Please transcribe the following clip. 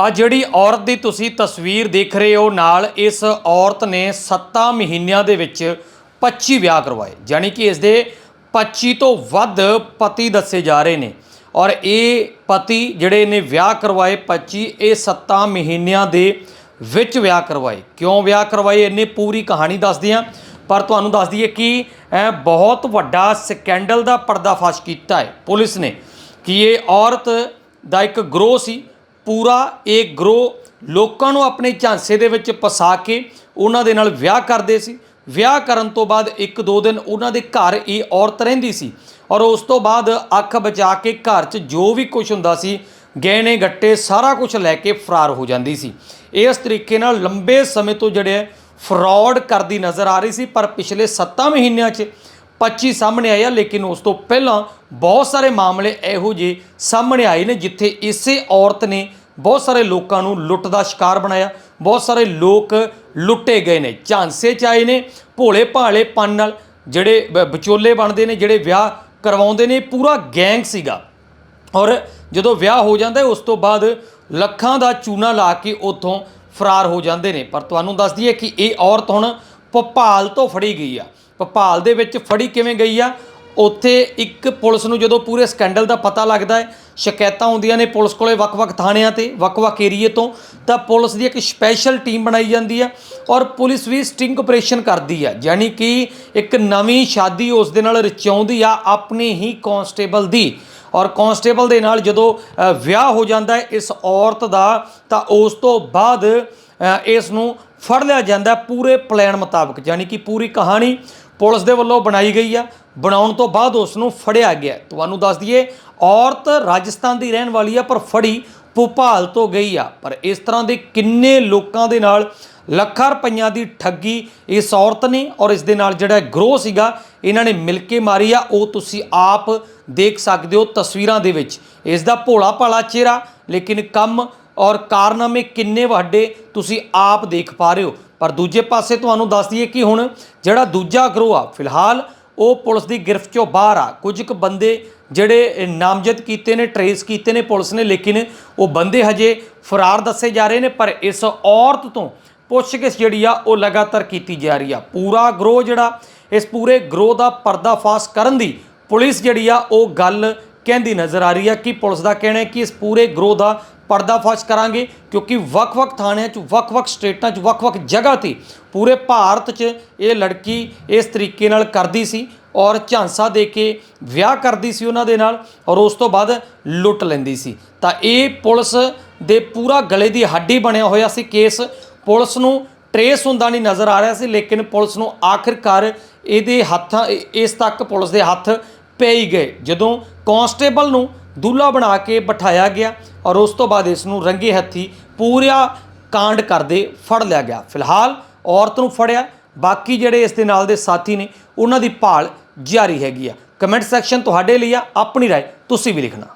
ਆ ਜਿਹੜੀ ਔਰਤ ਦੀ ਤੁਸੀਂ ਤਸਵੀਰ ਦੇਖ ਰਹੇ ਹੋ ਨਾਲ ਇਸ ਔਰਤ ਨੇ 7 ਮਹੀਨਿਆਂ ਦੇ ਵਿੱਚ 25 ਵਿਆਹ ਕਰਵਾਏ ਯਾਨੀ ਕਿ ਇਸ ਦੇ 25 ਤੋਂ ਵੱਧ ਪਤੀ ਦੱਸੇ ਜਾ ਰਹੇ ਨੇ। ਔਰ ਇਹ ਪਤੀ ਜਿਹੜੇ ਨੇ ਵਿਆਹ ਕਰਵਾਏ 25 ਇਹ 7 ਮਹੀਨਿਆਂ ਦੇ ਵਿੱਚ ਵਿਆਹ ਕਰਵਾਏ। ਕਿਉਂ ਵਿਆਹ ਕਰਵਾਏ ਇਹਨੇ ਪੂਰੀ ਕਹਾਣੀ ਦੱਸਦੇ ਆ ਪਰ ਤੁਹਾਨੂੰ ਦੱਸ ਦਈਏ ਕਿ ਬਹੁਤ ਵੱਡਾ ਸਕੈਂਡਲ ਦਾ ਪਰਦਾਫਾਸ਼ ਕੀਤਾ ਹੈ। ਪੁਲਿਸ ਨੇ ਕਿ ਇਹ ਔਰਤ ਦਾ ਇੱਕ ਗਰੋਹ ਸੀ ਪੂਰਾ ਇਹ ਗਰੋਹ ਲੋਕਾਂ ਨੂੰ ਆਪਣੇ ਝਾਂਸੇ ਦੇ ਵਿੱਚ ਪਸਾ ਕੇ ਉਹਨਾਂ ਦੇ ਨਾਲ ਵਿਆਹ ਕਰਦੇ ਸੀ। ਵਿਆਹ ਕਰਨ ਤੋਂ ਬਾਅਦ ਇੱਕ ਦੋ ਦਿਨ ਉਹਨਾਂ ਦੇ ਘਰ ਇਹ ਔਰਤ ਰਹਿੰਦੀ ਸੀ ਔਰ ਉਸ ਤੋਂ ਬਾਅਦ ਅੱਖ ਬਚਾ ਕੇ ਘਰ 'ਚ ਜੋ ਵੀ ਕੁਝ ਹੁੰਦਾ ਸੀ, ਗਹਿਣੇ, ਗੱਟੇ ਸਾਰਾ ਕੁਝ ਲੈ ਕੇ ਫਰਾਰ ਹੋ ਜਾਂਦੀ ਸੀ। ਇਸ ਤਰੀਕੇ ਨਾਲ ਲੰਬੇ ਸਮੇਂ ਤੋਂ ਜਿਹੜੇ ਫਰਾਡ ਕਰਦੀ ਨਜ਼ਰ ਆ ਰਹੀ ਸੀ, ਪਰ ਪਿਛਲੇ 7 ਮਹੀਨਿਆਂ 'ਚ 25 ਸਾਹਮਣੇ ਆਏ ਆ, ਲੇਕਿਨ ਉਸ ਤੋਂ ਪਹਿਲਾਂ ਬਹੁਤ ਸਾਰੇ ਮਾਮਲੇ ਇਹੋ ਜਿਹੇ ਸਾਹਮਣੇ ਆਏ ਨੇ ਜਿੱਥੇ ਇਸੇ ਔਰਤ ਨੇ ਬਹੁਤ ਸਾਰੇ ਲੋਕਾਂ ਨੂੰ ਲੁੱਟ ਦਾ ਸ਼ਿਕਾਰ ਬਣਾਇਆ, ਬਹੁਤ ਸਾਰੇ ਲੋਕ ਲੁੱਟੇ ਗਏ ਨੇ, ਝਾਂਸੇ ਚ ਆਏ ਨੇ, ਭੋਲੇ ਭਾਲੇ ਪਨ ਨਾਲ ਜਿਹੜੇ ਵਿਚੋਲੇ ਬਣਦੇ ਨੇ, ਜਿਹੜੇ ਵਿਆਹ ਕਰਵਾਉਂਦੇ ਨੇ, ਪੂਰਾ ਗੈਂਗ ਸੀਗਾ। ਔਰ ਜਦੋਂ ਵਿਆਹ ਹੋ ਜਾਂਦਾ, ਉਸ ਤੋਂ ਬਾਅਦ ਲੱਖਾਂ ਦਾ ਚੂਨਾ ਲਾ ਕੇ ਉੱਥੋਂ ਫਰਾਰ ਹੋ ਜਾਂਦੇ ਨੇ। ਪਰ ਤੁਹਾਨੂੰ ਦੱਸ ਦਈਏ ਕਿ ਇਹ ਔਰਤ ਹੁਣ ਭੋਪਾਲ ਤੋਂ ਫੜੀ ਗਈ ਆ। ਭੋਪਾਲ ਦੇ ਵਿੱਚ ਫੜੀ ਕਿਵੇਂ ਗਈ ਆ? ਉੱਥੇ ਇੱਕ ਪੁਲਿਸ ਨੂੰ ਜਦੋਂ ਪੂਰੇ ਸਕੈਂਡਲ ਦਾ ਪਤਾ ਲੱਗਦਾ ਹੈ, ਸ਼ਿਕਾਇਤਾਂ ਆਉਂਦੀਆਂ ਨੇ ਪੁਲਿਸ ਕੋਲੇ ਵੱਖ-ਵੱਖ ਥਾਣਿਆਂ ਤੇ, ਵੱਖ-ਵੱਖ ਏਰੀਏ ਤੋਂ, ਤਾਂ ਪੁਲਿਸ ਦੀ ਇੱਕ ਸਪੈਸ਼ਲ ਟੀਮ ਬਣਾਈ ਜਾਂਦੀ ਆ ਔਰ ਪੁਲਿਸ ਵੀ ਸਟਿੰਗ ਆਪਰੇਸ਼ਨ ਕਰਦੀ ਆ ਯਾਨੀ ਕਿ ਇੱਕ ਨਵੀਂ ਸ਼ਾਦੀ ਉਸ ਦੇ ਨਾਲ ਰਚਾਉਂਦੀ ਆ ਆਪਣੇ ਹੀ ਕਾਂਸਟੇਬਲ ਦੀ। ਔਰ ਕਾਂਸਟੇਬਲ ਦੇ ਨਾਲ ਜਦੋਂ ਵਿਆਹ ਹੋ ਜਾਂਦਾ ਹੈ ਇਸ ਔਰਤ ਦਾ, ਤਾਂ ਉਸ ਤੋਂ ਬਾਅਦ ਇਸ ਨੂੰ ਫੜ ਲਿਆ ਜਾਂਦਾ ਪੂਰੇ ਪਲਾਨ ਮੁਤਾਬਕ। ਯਾਨੀ ਕਿ ਪੂਰੀ ਕਹਾਣੀ ਪੁਲਿਸ ਦੇ ਵੱਲੋਂ ਬਣਾਈ ਗਈ ਆ। ਬਣਾਉਣ ਤੋਂ ਬਾਅਦ ਉਸ ਨੂੰ ਫੜਿਆ ਗਿਆ। ਤੁਹਾਨੂੰ ਦੱਸ ਦਈਏ, ਔਰਤ ਰਾਜਸਥਾਨ ਦੀ ਰਹਿਣ ਵਾਲੀ ਆ, ਪਰ ਫੜੀ ਭੋਪਾਲ ਤੋਂ ਗਈ ਆ। ਪਰ ਇਸ ਤਰ੍ਹਾਂ ਦੇ ਕਿੰਨੇ ਲੋਕਾਂ ਦੇ ਨਾਲ ਲੱਖਾਂ ਰੁਪਈਆਂ ਦੀ ਠੱਗੀ ਇਸ ਔਰਤ ਨੇ ਔਰ ਇਸ ਦੇ ਨਾਲ ਜਿਹੜਾ ਗਰੋਹ ਸੀਗਾ, ਇਹਨਾਂ ਨੇ ਮਿਲ ਕੇ ਮਾਰੀ ਆ। ਉਹ ਤੁਸੀਂ ਆਪ ਦੇਖ ਸਕਦੇ ਹੋ ਤਸਵੀਰਾਂ ਦੇ ਵਿੱਚ। ਇਸ ਦਾ ਭੋਲਾ ਭਾਲਾ ਚਿਹਰਾ, ਲੇਕਿਨ ਕੰਮ ਔਰ ਕਾਰਨਾਮੇ ਕਿੰਨੇ ਵੱਡੇ ਤੁਸੀਂ ਆਪ ਦੇਖ ਪਾ ਰਹੇ ਹੋ। ਪਰ ਦੂਜੇ ਪਾਸੇ ਤੁਹਾਨੂੰ ਦੱਸ ਦਈਏ ਕਿ ਹੁਣ ਜਿਹੜਾ ਦੂਜਾ ਗਰੋਹ ਆ, ਫਿਲਹਾਲ ਉਹ ਪੁਲਿਸ ਦੀ ਗ੍ਰਿਫਤ ਚੋਂ ਬਾਹਰ ਆ। ਕੁਝ ਕੁ ਬੰਦੇ ਜਿਹੜੇ ਨਾਮਜ਼ਦ ਕੀਤੇ ਨੇ, ਟਰੇਸ ਕੀਤੇ ਨੇ ਪੁਲਿਸ ਨੇ, ਲੇਕਿਨ ਉਹ ਬੰਦੇ ਹਜੇ ਫਰਾਰ ਦੱਸੇ ਜਾ ਰਹੇ ਨੇ, ਪਰ ਇਸ ਔਰਤ ਤੋਂ ਪੁੱਛਗਿੱਛ ਜਿਹੜੀ ਆ, ਉਹ ਲਗਾਤਾਰ ਕੀਤੀ ਜਾ ਰਹੀ ਆ। ਪੂਰਾ ਗਰੋਹ ਜਿਹੜਾ, ਇਸ ਪੂਰੇ ਗਰੋਹ ਦਾ ਪਰਦਾਫਾਸ਼ ਕਰਨ ਦੀ ਪੁਲਿਸ ਜਿਹੜੀ ਆ, ਉਹ ਗੱਲ ਕਹਿੰਦੀ ਨਜ਼ਰ ਆ ਰਹੀ ਆ ਕਿ ਪੁਲਿਸ ਦਾ ਕਹਿਣਾ ਹੈ ਕਿ ਇਸ ਪੂਰੇ ਗਰੋਹ ਦਾ ਪਰਦਾਫਾਸ਼ ਕਰਾਂਗੇ, ਕਿਉਂਕਿ ਵੱਖ-ਵੱਖ ਥਾਣਿਆਂ 'ਚ, ਵੱਖ-ਵੱਖ ਸਟੇਟਾਂ 'ਚ, ਵੱਖ-ਵੱਖ ਜਗ੍ਹਾ ਤੇ ਪੂਰੇ ਭਾਰਤ 'ਚ ਇਹ ਲੜਕੀ ਇਸ ਤਰੀਕੇ ਨਾਲ ਕਰਦੀ ਸੀ ਔਰ ਝਾਂਸਾ ਦੇ ਕੇ ਵਿਆਹ ਕਰਦੀ ਸੀ ਉਹਨਾਂ ਦੇ ਨਾਲ ਔਰ ਉਸ ਤੋਂ ਬਾਅਦ ਲੁੱਟ ਲੈਂਦੀ ਸੀ। ਤਾਂ ਇਹ ਪੁਲਿਸ ਦੇ ਪੂਰਾ ਗਲੇ ਦੀ ਹੱਡੀ ਬਣਿਆ ਹੋਇਆ ਸੀ ਕੇਸ। ਪੁਲਿਸ ਨੂੰ ਟਰੇਸ ਹੁੰਦਾ ਨਹੀਂ ਨਜ਼ਰ ਆ ਰਿਹਾ ਸੀ, ਲੇਕਿਨ ਪੁਲਿਸ ਨੂੰ ਆਖਿਰਕਾਰ ਇਹਦੇ ਹੱਥਾਂ ਇਸ ਤੱਕ ਪੁਲਿਸ ਦੇ ਹੱਥ ਪੈ ਹੀ ਗਏ। ਜਦੋਂ ਕਾਂਸਟੇਬਲ ਨੂੰ ਦੂਲਾ ਬਣਾ ਕੇ ਬਿਠਾਇਆ ਗਿਆ ਔਰ ਉਸ ਤੋਂ ਬਾਅਦ ਇਸ ਨੂੰ ਰੰਗੇ ਹੱਥੀ ਪੂਰਾ ਕਾਂਡ ਕਰਦੇ ਫੜ ਲਿਆ ਗਿਆ ਫਿਲਹਾਲ ਔਰਤ ਨੂੰ ਫੜਿਆ ਬਾਕੀ ਜਿਹੜੇ ਇਸ ਦੇ ਨਾਲ ਦੇ ਸਾਥੀ ਨੇ ਉਹਨਾਂ ਦੀ ਭਾਲ ਜਾਰੀ ਹੈਗੀ ਆ ਕਮੈਂਟ ਸੈਕਸ਼ਨ ਤੁਹਾਡੇ ਲਈ ਆ ਆਪਣੀ رائے ਤੁਸੀਂ ਵੀ ਲਿਖਣਾ